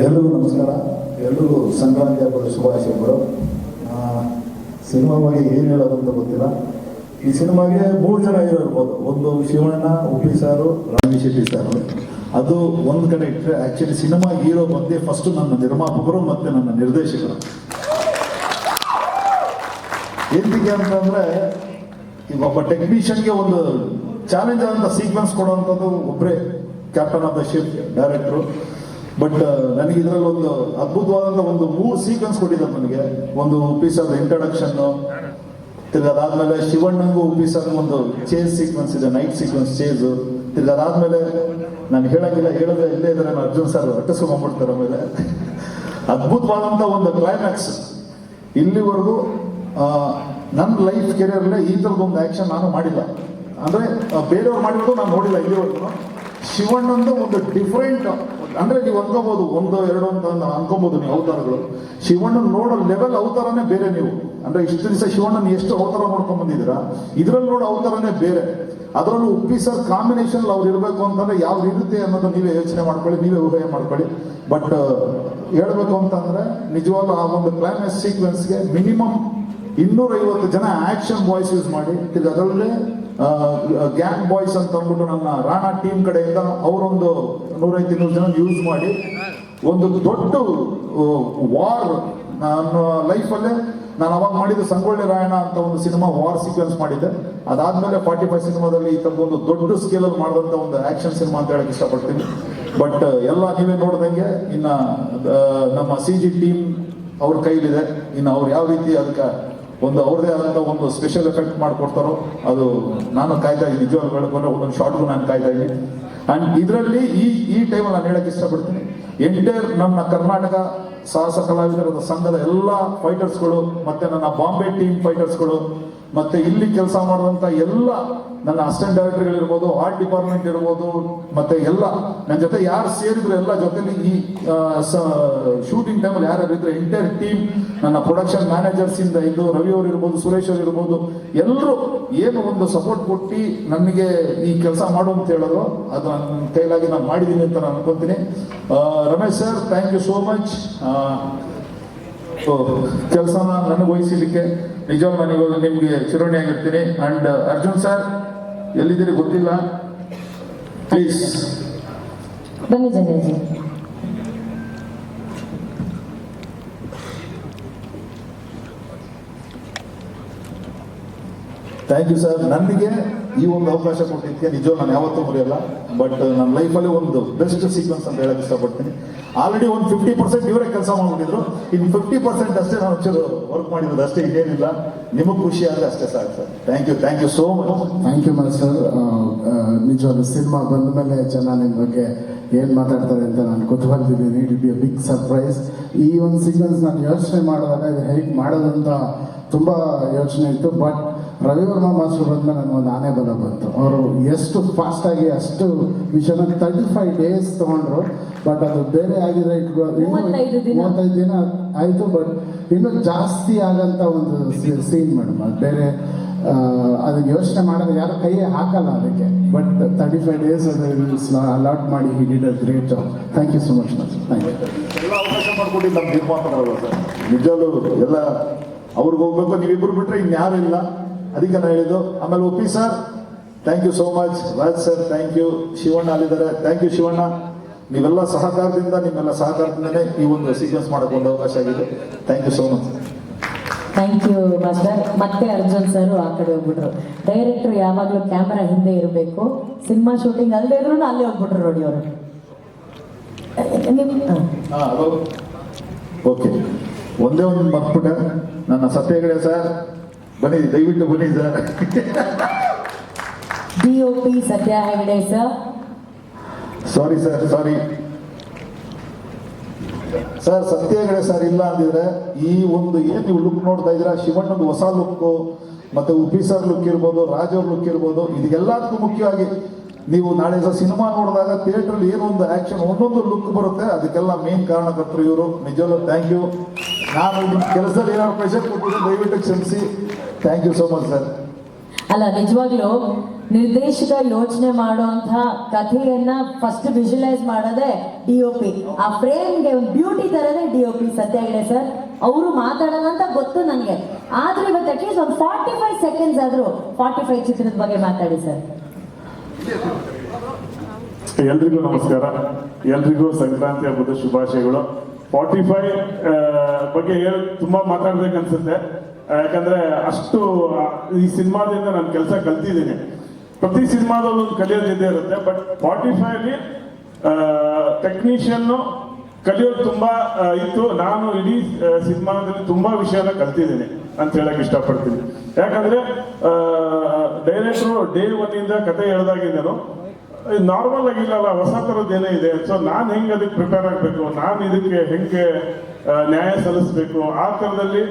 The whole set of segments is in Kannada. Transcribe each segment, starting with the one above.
ಎಲ್ರಿಗೂ ನಮಸ್ಕಾರ. ಎಲ್ರಿಗೂ ಸಂಕ್ರಾಂತಿ ಹಬ್ಬದ ಶುಭಾಶಯಗಳು ಬಗ್ಗೆ ಏನು ಹೇಳೋದಂತ ಗೊತ್ತಿಲ್ಲ. ಈ ಸಿನಿಮಾಗೆ ಮೂರು ಜನ ಹೀರೋ ಇರ್ಬೋದು ಒಂದು ಶಿವಣ್ಣ, ಉಪ್ಪಿ ಸಾರು ರಾಮಿ ಶೆಟ್ಟಿ ಸಾರು. ಅದು ಒಂದು ಕಡೆ ಇಟ್ಟರೆ ಆ್ಯಕ್ಚುಲಿ ಸಿನಿಮಾ ಹೀರೋ ಬಂದೇ ಫಸ್ಟ್ ನನ್ನ ನಿರ್ಮಾಪಕರು ಮತ್ತು ನನ್ನ ನಿರ್ದೇಶಕರು. ಎಂದಿಗೆ ಅಂತಂದರೆ, ಈಗ ಒಬ್ಬ ಟೆಕ್ನಿಷಿಯನ್ಗೆ ಒಂದು ಚಾಲೆಂಜ್ ಅಂತ ಸೀಕ್ವೆನ್ಸ್ ಕೊಡುವಂಥದ್ದು ಒಬ್ಬರೇ captain of the ship director but ನನಗೆ ಇದರಲ್ಲಿ ಒಂದು ಅದ್ಭುತವಾದಂಥ ಒಂದು ಮೂರು ಸೀಕ್ವೆನ್ಸ್ ಕೊಟ್ಟಿದ್ದಾರೆ ನನಗೆ. ಒಂದು ಪೀಸ್ ಆಫ್ ಇಂಟ್ರಡಕ್ಷನ್ನು ತಿರ್ಗಿ ಅದಾದ್ಮೇಲೆ ಶಿವಣ್ಣಂಗೂ ಪೀಸ್ ಆಫ್ ಒಂದು ಚೇಸ್ ಸೀಕ್ವೆನ್ಸ್ ಇದೆ ನೈಟ್ ಸೀಕ್ವೆನ್ಸ್ ಚೇಸ್ ತಿರ್ಗಿ ಅದಾದ್ಮೇಲೆ ನಾನು ಹೇಳಂಗಿಲ್ಲ ಹೇಳಿದ್ರೆ ಇಲ್ಲೇ ಇದ್ರೆ ನಾನು ಅರ್ಜುನ್ ಸರ್ ಅಟ್ಟಿಸ್ಕೊಂಡ್ಬಿಡ್ತಾರೆ ಆಮೇಲೆ. ಅದ್ಭುತವಾದಂಥ ಒಂದು ಕ್ಲೈಮ್ಯಾಕ್ಸ್ ಇಲ್ಲಿವರೆಗೂ ನನ್ನ ಲೈಫ್ ಕೆರಿಯರ್ಲೆ ಈ ಥರದೊಂದು ಆ್ಯಕ್ಷನ್ ನಾನು ಮಾಡಿಲ್ಲ. ಅಂದರೆ ಬೇರೆಯವ್ರು ಮಾಡಿದ್ರು ನಾನು ನೋಡಿಲ್ಲ ಇಲ್ಲಿವರೆಗೂ. ಶಿವಣ್ಣಂದು ಒಂದು ಡಿಫ್ರೆಂಟ್ ಅಂದರೆ ನೀವು ಅನ್ಕೋಬಹುದು ಒಂದು ಎರಡು ಅಂತ ಅನ್ಕೋಬಹುದು ನೀವು ಅವತಾರಗಳು. ಶಿವಣ್ಣನ ನೋಡೋ ಲೆವೆಲ್ ಅವತಾರನೇ ಬೇರೆ ನೀವು. ಅಂದ್ರೆ ಇಷ್ಟು ದಿವಸ ಶಿವಣ್ಣನ ಎಷ್ಟು ಅವತಾರ ಮಾಡ್ಕೊಂಡ್ ಬಂದಿದ್ದೀರಾ? ಇದ್ರಲ್ಲಿ ನೋಡೋ ಅವತಾರನೇ ಬೇರೆ. ಅದರಲ್ಲೂ ಉಪ್ಪಿ ಸರ್ ಕಾಂಬಿನೇಷನ್ ಅವ್ರು ಇರಬೇಕು ಅಂತಂದ್ರೆ ಯಾವ ಇರುತ್ತೆ ಅನ್ನೋದು ನೀವೇ ಯೋಚನೆ ಮಾಡ್ಕೊಳ್ಳಿ, ನೀವೇ ಊಹೆ ಮಾಡ್ಕೊಳ್ಳಿ. ಬಟ್ ಹೇಳ್ಬೇಕು ಅಂತಂದ್ರೆ ನಿಜವಾಗ್ಲೂ ಆ ಒಂದು ಕ್ಲೈಮ್ಯಾಕ್ಸ್ ಸೀಕ್ವೆನ್ಸ್ಗೆ ಮಿನಿಮಮ್ ಇನ್ನೂರೈವತ್ತು ಜನ ಆಕ್ಷನ್ ವಾಯ್ಸ್ ಯೂಸ್ ಮಾಡಿ. ಅದರಲ್ಲೇ ಗ್ಯಾಂಗ್ ಬಾಯ್ಸ್ ಅಂತ ಅಂದ್ಬಿಟ್ಟು ನನ್ನ ರಾಣಾ ಟೀಮ್ ಕಡೆಯಿಂದ ಅವರೊಂದು ನೂರೈದು ಇನ್ನೂರು ಜನ ಯೂಸ್ ಮಾಡಿ ಒಂದು ದೊಡ್ಡ ವಾರ್ ನಾನು ಲೈಫಲ್ಲೇ ನಾನು ಅವಾಗ ಮಾಡಿದ ಸಂಗೊಳ್ಳಿ ರಾಯಣ ಅಂತ ಒಂದು ಸಿನಿಮಾ ವಾರ್ ಸೀಕ್ವೆನ್ಸ್ ಮಾಡಿದ್ದೆ. ಅದಾದ್ಮೇಲೆ ಫಾರ್ಟಿ ಫೈವ್ ಸಿನಿಮಾದಲ್ಲಿ ಈ ಒಂದು ದೊಡ್ಡ ಸ್ಕೇಲಲ್ಲಿ ಮಾಡಿದಂಥ ಒಂದು ಆಕ್ಷನ್ ಸಿನಿಮಾ ಅಂತ ಹೇಳಕ್ ಇಷ್ಟಪಡ್ತೀನಿ. ಬಟ್ ಎಲ್ಲ ನೀವೇ ನೋಡ್ದಂಗೆ ಇನ್ನ ನಮ್ಮ ಸಿ ಜಿ ಟೀಮ್ ಅವ್ರ ಕೈಲಿದೆ. ಇನ್ನು ಅವ್ರು ಯಾವ ರೀತಿ ಅದಕ್ಕೆ ಒಂದು ಅವ್ರದೇ ಆದಂಥ ಒಂದು ಸ್ಪೆಷಲ್ ಎಫೆಕ್ಟ್ ಮಾಡಿಕೊಡ್ತಾರೋ, ಅದು ನಾನು ಕಾಯ್ತಾ ಇದ್ದೀನಿ ನಿಜವಾಗಿ ಹೇಳ್ಕೊಂಡ್ರೆ ಒಂದೊಂದು ಶಾರ್ಟ್ಗೂ ನಾನು ಕಾಯ್ತಾ ಇದ್ದೀನಿ. ಆ್ಯಂಡ್ ಇದರಲ್ಲಿ ಈ ಈ ಟೈಮಲ್ಲಿ ನಾನು ಹೇಳಕ್ಕೆ ಇಷ್ಟಪಡ್ತೀನಿ ಎಂಟೈರ್ ನಮ್ಮ ಕರ್ನಾಟಕ ಸಾಹಸ ಕಲಾವಿದರ ಸಂಘದ ಎಲ್ಲ ಫೈಟರ್ಸ್ಗಳು ಮತ್ತೆ ನನ್ನ ಬಾಂಬೆ ಟೀಮ್ ಫೈಟರ್ಸ್ಗಳು ಮತ್ತೆ ಇಲ್ಲಿ ಕೆಲಸ ಮಾಡುವಂತ ಎಲ್ಲ ನನ್ನ ಅಸಿಸ್ಟೆಂಟ್ ಡೈರೆಕ್ಟರ್ಗಳಿರ್ಬೋದು ಆರ್ಟ್ ಡಿಪಾರ್ಟ್ಮೆಂಟ್ ಇರ್ಬೋದು, ಮತ್ತೆ ಎಲ್ಲ. ನನ್ನ ಜೊತೆ ಯಾರು ಸೇರಿದ್ರು ಎಲ್ಲ ಜೊತೆಲಿ ಈ ಶೂಟಿಂಗ್ ಟೈಮಲ್ಲಿ ಯಾರು ಇದ್ರೆ ಎಂಟೈರ್ ಟೀಮ್ ನನ್ನ ಪ್ರೊಡಕ್ಷನ್ ಮ್ಯಾನೇಜರ್ಸ್ ಇಂದ ಇದು ರವಿ ಅವರು ಇರ್ಬೋದು, ಸುರೇಶ್ ಅವರು ಇರ್ಬೋದು ಎಲ್ಲರೂ ಏನು ಒಂದು ಸಪೋರ್ಟ್ ಕೊಟ್ಟು ನನಗೆ ಈ ಕೆಲಸ ಮಾಡು ಅಂತ ಹೇಳೋದು, ಅದು ನನ್ನ ಕೈಲಾಗಿ ನಾನು ಮಾಡಿದ್ದೀನಿ ಅಂತ ನಾನು ಅನ್ಕೊಂತೀನಿ. Ramesh sir thank you so much ಕೆಲಸನ ನನಗೆ ವಹಿಸಿದ್ದಕ್ಕೆ ನಿಜವಾಗ ಇವಾಗ ನಿಮಗೆ ಚಿರೋಣಿಯಾಗಿರ್ತೀನಿ ಅಂಡ್ ಅರ್ಜುನ್ ಸರ್ ಎಲ್ಲಿದ್ದೀರಿ ಗೊತ್ತಿಲ್ಲ? ಪ್ಲೀಸ್ ಬನ್ನಿ ಜನೇಜಿ ಥ್ಯಾಂಕ್ ಯು ಸರ್ ನನಗೆ ಈ ಒಂದು ಅವಕಾಶ ಕೊಟ್ಟಿದ್ದಕ್ಕೆ ನಿಜ ನಾನು ಯಾವತ್ತೂ ಮರೆಯಲ್ಲ ಬಟ್ ನನ್ನ ಲೈಫಲ್ಲಿ ಒಂದು ಬೆಸ್ಟ್ ಸೀಕ್ವೆನ್ಸ್ ಅಂತ ಹೇಳಕ್ ಇಷ್ಟಪಡ್ತೀನಿ. ಆಲ್ರೆಡಿ ಒಂದು ಫಿಫ್ಟಿ ಪರ್ಸೆಂಟ್ ಇವರೇ ಕೆಲಸ ಮಾಡಿಬಿಟ್ಟಿದ್ರು. ಇನ್ನು ಫಿಫ್ಟಿ ಪರ್ಸೆಂಟ್ ಅಷ್ಟೇ ನಾನು ಒಂಚೂರು ವರ್ಕ್ ಮಾಡಿರೋದು ಅಷ್ಟೇ, ಇದೇನಿಲ್ಲ. ನಿಮಗೆ ಖುಷಿ ಆದರೆ ಅಷ್ಟೇ ಸಾಕು sir. Thank you thank you so much thank you much sir ನಿಜವಾದ ಸಿನಿಮಾ ಬಂದ ಮೇಲೆ ಜನ ನಿಮ್ಮ ಬಗ್ಗೆ ಏನು ಮಾತಾಡ್ತಾರೆ ಅಂತ ನಾನು ಕುತೂಹಲದಿದ್ದೀನಿ it be a big surprise. ಈ ಒಂದು ಸೀಕ್ವೆನ್ಸ್ ನಾನು ಯೋಚನೆ ಮಾಡಿದಾಗ ಇದು ಹೇಗೆ ಮಾಡೋದಂತ ತುಂಬ ಯೋಚನೆ ಇತ್ತು. ಬಟ್ ರವಿವರ್ಮ ಮಾಸ್ಟರ್ ಬಂದ್ಮೇಲೆ ನನಗೆ ಒಂದು ಆನೆ ಬಲ ಬಂತು. ಅವರು ಎಷ್ಟು ಫಾಸ್ಟಾಗಿ ಅಷ್ಟು ವಿಷಯನ ತರ್ಟಿ ಫೈವ್ ಡೇಸ್ ತೊಗೊಂಡ್ರು. ಬಟ್ ಅದು ಬೇರೆ ಆಗಿದ್ರೆ ಮೂವತ್ತೈದು ದಿನ. ಆಯಿತು. ಬಟ್ ಇನ್ನೂ ಜಾಸ್ತಿ ಆಗಂತ ಒಂದು ಸೀನ್ ಮೇಡಮ್. ಅದು ಬೇರೆ ಅದಕ್ಕೆ ಯೋಚನೆ ಮಾಡೋದು ಯಾರು ಕೈಯೇ ಹಾಕಲ್ಲ ಅದಕ್ಕೆ. ಬಟ್ ತರ್ಟಿ ಫೈವ್ ಡೇಸ್ ಅದನ್ನ ಅಲಾಟ್ ಮಾಡಿ he did a great job thank you so much thank you ಎಲ್ಲ ಅವಕಾಶ ಮಾಡ್ಕೊಟ್ಟಿದ್ದು ನಮ್ಮ ನಿರ್ಮಾಪಕರಲ್ಲ ಸರ್. ನಿಜವಾಗ್ಲೂ ಎಲ್ಲ ಅವ್ರಿಗೆ ಹೋಗ್ಬೇಕು ನೀವಿಬ್ರು ಬಿಟ್ಟರೆ ಇನ್ಯಾರು ಇಲ್ಲ. ಅದಕ್ಕೆ ನಾನು ಹೇಳಿದ್ದು ಆಮೇಲೆ ಒಪ್ಪಿ sir thank you so much Raj sir thank you Shivanna ಅಲ್ಲಿದ್ದಾರೆ. Thank you Shivanna. ನೀವೆಲ್ಲ ಸಹಕಾರದಿಂದ ನಿಮ್ಮೆಲ್ಲ ಸಹಕಾರದಿಂದನೇ ಈ ಒಂದು ಸೀಕ್ವೆನ್ಸ್ ಮಾಡಕ್ಕೆ ಒಂದು ಅವಕಾಶ ಆಗಿದೆ. Thank you so much thank you master ಮತ್ತೆ ಅರ್ಜುನ್ ಸರ್ ಆ ಕಡೆ ಹೋಗ್ಬಿಟ್ರು. ಡೈರೆಕ್ಟರ್ ಯಾವಾಗಲೂ ಕ್ಯಾಮರಾ ಹಿಂದೆ ಇರಬೇಕು. ಸಿನಿಮಾ ಶೂಟಿಂಗ್ ಅಲ್ಲದೆ ಇದ್ರು ಅಲ್ಲೇ ಹೋಗ್ಬಿಟ್ರು ನೋಡಿ ಅವರು. ಓಕೆ ಒಂದೇ ಒಂದು ಮರ್ತ್ಬಿಟ್ಟೆ ನನ್ನ ಸತ್ಯಗಳೇ ಸರ್ ಬನ್ನಿ ದಯವಿಟ್ಟು ಬನ್ನಿ sir D O P Satya Hegde sir sorry sir sorry sir Satya sir, ಇಲ್ಲ ಅಂದಿದ್ರೆ ಈ ಒಂದು ಏನು ನೀವು ಲುಕ್ ನೋಡ್ತಾ ಇದ್ದೀರಾ? ಶಿವಣ್ಣನ ಹೊಸ ಲುಕ್ ಮತ್ತೆ ಉಪಿಸರ್ ಸರ್ ಲುಕ್ ಇರ್ಬೋದು ರಾಜವ್ರ ಲುಕ್ ಇರ್ಬೋದು, ಇದೆಲ್ಲದಕ್ಕೂ ಮುಖ್ಯವಾಗಿ ನೀವು ನಾಳೆ ಸಹ ಸಿನಿಮಾ ನೋಡಿದಾಗ ಥಿಯೇಟರ್ ಏನೋ ಒಂದು ಆಕ್ಷನ್ ಒಂದೊಂದು ಲುಕ್ ಬರುತ್ತೆ. ಅದಕ್ಕೆಲ್ಲ ಮೇನ್ ಕಾರಣಕರ್ತರು ಇವರು. ನಿಜವಲ್ಲೂ ಥ್ಯಾಂಕ್ ಯು ನಾನು ಕೆಲಸದಲ್ಲಿ ಏನಾದ್ರು ಪ್ರೆಷರ್ ಕೊಟ್ಟು ದಯವಿಟ್ಟು ಕ್ಷಮಿಸಿ. Thank you so much sir ಅಲ್ಲ, ನಿಜವಾಗ್ಲೂ ನಿರ್ದೇಶಕ ಯೋಚನೆ ಮಾಡುವಂತ ಕಥೆಯನ್ನ ಫಸ್ಟ್ ವಿಜುವಲೈಸ್ ಮಾಡೋದೇ ಡಿ ಒ ಪಿ ಆ ಫ್ರೇಮ್ಗೆ ಒಂದು beauty ತರದೇ D O P Satya Hegde sir. ಅವರು ಮಾತಾಡೋಣ ಅಂತ ಗೊತ್ತು ನನಗೆ ಆದ್ರೆ ಇವತ್ತು ಅಟ್ಲೀಸ್ಟ್ ಒಂದು ಫಾರ್ಟಿ ಫೈವ್ ಸೆಕೆಂಡ್ಸ್ ಆದ್ರೂ ಫಾರ್ಟಿ ಫೈವ್ ಚಿತ್ರದ ಬಗ್ಗೆ ಮಾತಾಡಿ ಸರ್. ಎಲ್ರಿಗೂ ನಮಸ್ಕಾರ. ಎಲ್ರಿಗೂ ಸಂಕ್ರಾಂತಿ ಹಬ್ಬದ ಶುಭಾಶಯಗಳು. ಫಾರ್ಟಿ ಫೈವ್ ಬಗ್ಗೆ ತುಂಬಾ ಮಾತಾಡ್ಬೇಕು ಅನ್ಸುತ್ತೆ ಯಾಕಂದ್ರೆ ಅಷ್ಟು ಈ ಸಿನಿಮಾದಿಂದ ನಾನು ಕೆಲಸ ಕಲ್ತಿದ್ದೀನಿ. ಪ್ರತಿ ಸಿನಿಮಾದಲ್ಲೂ ಒಂದು ಕಲಿಯೋದಿದ್ದೇ ಇರುತ್ತೆ ಬಟ್ ಫಾರ್ಟಿ ಫೈವ್ ಅಲ್ಲಿ ಟೆಕ್ನಿಷಿಯನ್ ಕಲಿಯೋದು ತುಂಬಾ ಇತ್ತು. ನಾನು ಇಡೀ ಸಿನಿಮಾದಲ್ಲಿ ತುಂಬಾ ವಿಷಯನ ಕಲ್ತಿದ್ದೀನಿ ಅಂತ ಹೇಳಕ್ ಇಷ್ಟಪಡ್ತೀನಿ. ಯಾಕಂದ್ರೆ ಡೈರೆಕ್ಟ್ರು ಡೇ ಒನ್ ಇಂದ ಕತೆ ಹೇಳ್ದಾಗಿದ್ದೇನು ನಾರ್ಮಲ್ ಆಗಿಲ್ಲಲ್ಲ, ಹೊಸ ಥರದ್ದು ಏನೇ ಇದೆ. ಸೊ ನಾನು ಹೆಂಗೆ ಅದಕ್ಕೆ ಪ್ರಿಪೇರ್ ಆಗಬೇಕು? ನಾನು ಇದಕ್ಕೆ ಹೆಂಗೆ ನ್ಯಾಯ ಸಲ್ಲಿಸಬೇಕು? ಆ ಥರದಲ್ಲಿ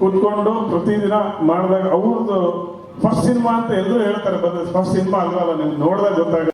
ಕೂತ್ಕೊಂಡು ಪ್ರತಿದಿನ ಮಾಡಿದಾಗ ಅವ್ರದ್ದು ಫಸ್ಟ್ ಸಿನಿಮಾ ಅಂತ ಎಲ್ಲರೂ ಹೇಳ್ತಾರೆ ಬಂದ ಫಸ್ಟ್ ಸಿನಿಮಾ ಅಲ್ವಲ್ಲ, ನಿಮ್ಗೆ ನೋಡಿದಾಗ ಗೊತ್ತಾಗ